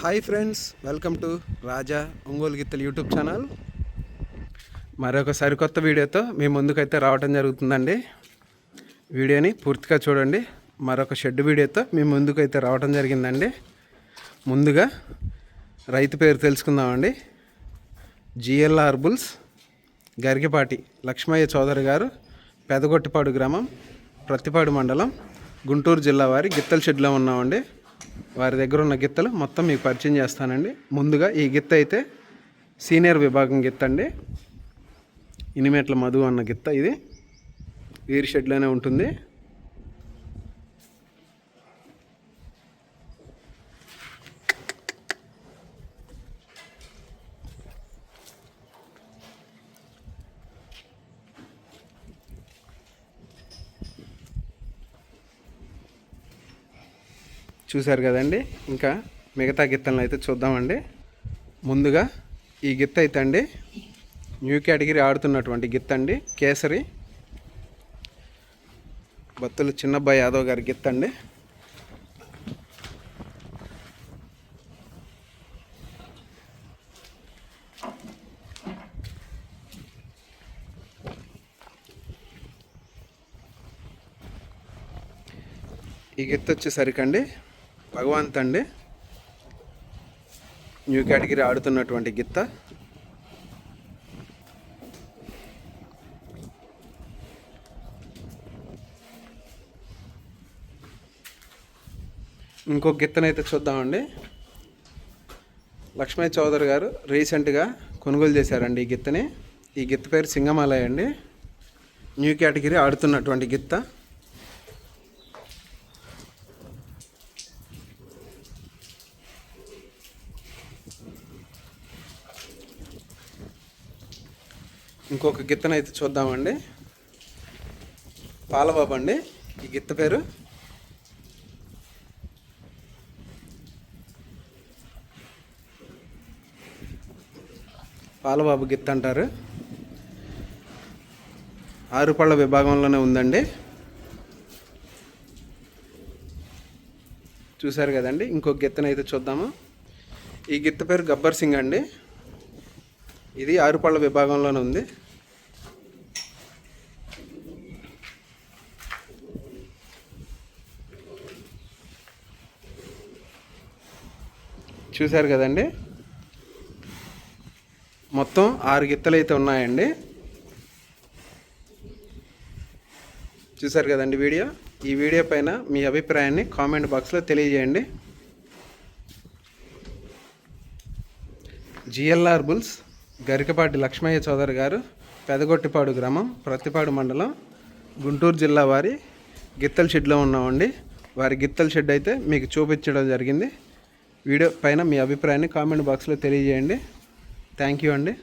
Hi friends welcome to Raja Ongole గిత్తలు YouTube channel మరొక సరికొత్త వీడియోతో మీ ముందుకైతే రావటం జరుగుతుందండి. వీడియోని పూర్తిగా చూడండి. మరొక షెడ్ వీడియోతో మీ ముందుకైతే రావటం జరిగిందండి. ముందుగా రైతు పేరు తెలుసుకుందామండి. జిఎల్ఆర్ బుల్స్ గరికపాటి లక్ష్మయ్య చౌదరి గారు పెదగొట్టిపాడు గ్రామం ప్రతిపాడు మండలం గుంటూరు జిల్లా వారి గిత్తల షెడ్లో ఉన్నామండి. వారి దగ్గర ఉన్న గిత్తలు మొత్తం మీకు పరిచయం చేస్తానండి. ముందుగా ఈ గిత్త అయితే సీనియర్ విభాగం గిత్త అండి. ఇనిమేట్ల మధు అన్న గిత్త ఇది. వీరి షెడ్లోనే ఉంటుంది. చూశారు కదండి. ఇంకా మిగతా గిత్తలను అయితే చూద్దామండి. ముందుగా ఈ గిత్త అయితే అండి న్యూ కేటగిరీ ఆడుతున్నటువంటి గిత్త అండి కేసరి. భక్తులు చిన్నబ్బాయి యాదవ్ గారి గిత్త అండి. ఈ గిత్త వచ్చేసరికి అండి భగవంత్ అండి న్యూ కేటగిరీ ఆడుతున్నటువంటి గిత్త. ఇంకో గిత్తనైతే చూద్దామండి. లక్ష్మీ చౌదరి గారు రీసెంట్గా కొనుగోలు చేశారండి ఈ గిత్తని. ఈ గిత్త పేరు సింగమాలయ అండి. న్యూ కేటగిరీ ఆడుతున్నటువంటి గిత్త. ఇంకొక గిత్తనైతే చూద్దామండి. పాలబాబు అండి. ఈ గిత్త పేరు? పాలబాబు గిత్త అంటారు. ఆరుపళ్ళ విభాగంలోనే ఉందండి. చూశారు కదండి. ఇంకొక గిత్తనైతే చూద్దాము. ఈ గిత్త పేరు గబ్బర్ సింగ్ అండి. ఇది ఆరుపళ్ళ విభాగంలోనే ఉంది. చూశారు కదండి? మొత్తం ఆరు గిత్తలు అయితే ఉన్నాయండి. చూశారు కదండి వీడియో? ఈ వీడియో పైన మీ అభిప్రాయాన్ని కామెంట్ బాక్స్లో తెలియజేయండి. జిఎల్ఆర్ బుల్స్ గరికపాటి లక్ష్మయ్య చౌదరి గారు పెదగొట్టిపాడు గ్రామం ప్రతిపాడు మండలం గుంటూరు జిల్లా వారి గిత్తల షెడ్లో ఉన్నామండి. వారి గిత్తల షెడ్ అయితే మీకు చూపించడం జరిగింది. వీడియో పైన మీ అభిప్రాయాన్ని కామెంట్ బాక్స్లో తెలియజేయండి. థ్యాంక్ యూ అండి.